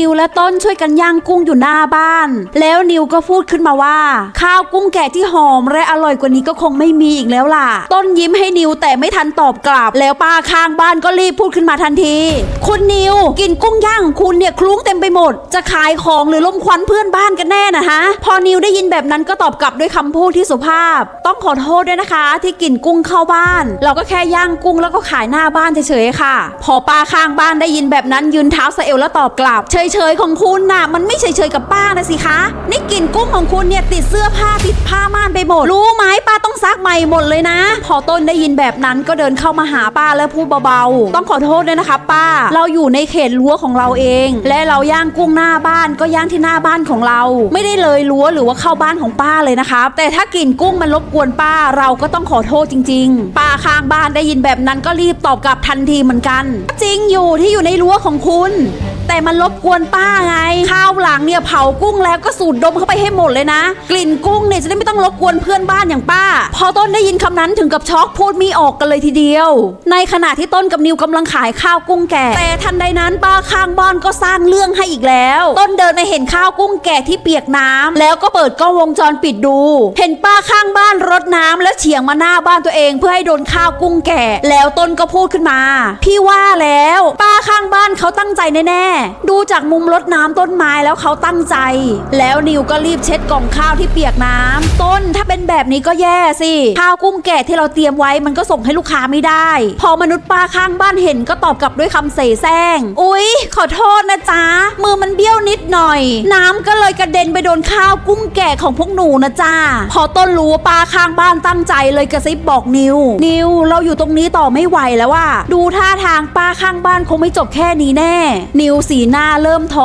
นิวและต้นช่วยกันย่างกุ้งอยู่หน้าบ้าน แล้วนิวก็พูดขึ้นมาว่า ข้าวกุ้งแกะที่หอมและอร่อยกว่านี้ก็คงไม่มีอีกแล้วล่ะ ต้นยิ้มให้นิวแต่ไม่ทันตอบกลับ แล้วป้าข้างบ้านก็รีบพูดขึ้นมาทันที คุณนิวกินกุ้งย่างของคุณเนี่ยคลุ้งเต็มไปหมด จะขายของหรือล้มควันเพื่อนบ้านกันแน่นะฮะ พอนิวได้ยินแบบนั้นก็ตอบกลับด้วยคำพูดที่สุภาพ ต้องขอโทษด้วยนะคะ ที่กลิ่นกุ้งเข้าบ้าน เราก็แค่ย่างกุ้งแล้วก็ขายหน้าบ้านเฉยๆค่ะ พอป้าข้างบ้านได้ยินแบบนั้นยืนเท้าสะเอวแล้วตอบกลับเฉยๆของคุณน่ะ มันไม่เฉยๆกับป้านะสิคะ นี่กลิ่นกุ้งของคุณเนี่ยติดเสื้อผ้าติดผ้าม่านไปหมด รู้ไหมป้าต้องซักใหม่หมดเลยนะ พอต้นได้ยินแบบนั้นก็เดินเข้ามาหาป้าแล้วพูดเบาๆ ต้องขอโทษด้วยนะคะ ป้า เราอยู่ในเขตรั้วของเราเอง และเราย่างกุ้งหน้าบ้านก็ย่างที่หน้าบ้านของเรา ไม่ได้เลยรั้วหรือว่าเข้าบ้านของป้าเลยนะครับแต่ถ้ากลิ่นกุ้งมันรบกวนป้าเราก็ต้องขอโทษจริง ๆ ป้าข้างบ้านได้ยินแบบนั้นก็รีบตอบกลับทันทีเหมือนกัน จริงอยู่ที่อยู่ในรั้วของคุณ แต่มันรบกวนป้าไงข้าวหลังเนี่ยเผากุ้งแล้วก็สูดดมเข้าไปให้หมดเลยนะ กลิ่นกุ้งเนี่ยจะได้ไม่ต้องรบกวนเพื่อนบ้านอย่างป้า พอต้นได้ยินคำนั้นถึงกับช็อกพูดไมีออกกันเลยทีเดียว ในขณะที่ต้นกับนิวกำลังขายข้าวกุ้งแก่แต่ทันใดนั้นป้าข้างบ้านก็สร้างเรื่องให้อีกแล้ว ต้นเดินไปเห็นข้าวกุ้งแก่ที่เปียกน้ำแล้วก็เปิดกล้องวงจรปิดดู เห็นป้าข้างบ้านรดน้ำและเฉียงมาหน้าบ้านตัวเอง เพื่อให้โดนข้าวกุ้งแก่ แล้วต้นก็พูดขึ้นมา พี่ว่าแล้วป้าางบ้านเขาตั้งใจแน่ๆ ดูจากมุมรดน้ำต้นไม้แล้วเขาตั้งใจ แล้วนิวก็รีบเช็ดกล่องข้าวที่เปียกน้ำต้นถ้าเป็นแบบนี้ก็แย่สิ ข้าวกุ้งแก่ที่เราเตรียมไว้มันก็ส่งให้ลูกค้าไม่ได้ พอมนุษย์ป้าข้างบ้านเห็นก็ตอบกลับด้วยคำเสแสร้ง อุ๊ย ขอโทษนะจ๊ะ มือมันเบี้ยวนิดหน่อย น้ำก็เลยกระเด็นไปโดนข้าวกุ้งแก่ของพวกหนูนะจ้าพอต้นรู้ว่าป้าข้างบ้านตั้งใจเลยกระซิบบอกนิว นิวเราอยู่ตรงนี้ต่อไม่ไหวแล้วว่า ดูท่าทางป้าข้างบ้านคงไม่จบแค่นี้แน่ นิวสีหน้าเริ่มท้อ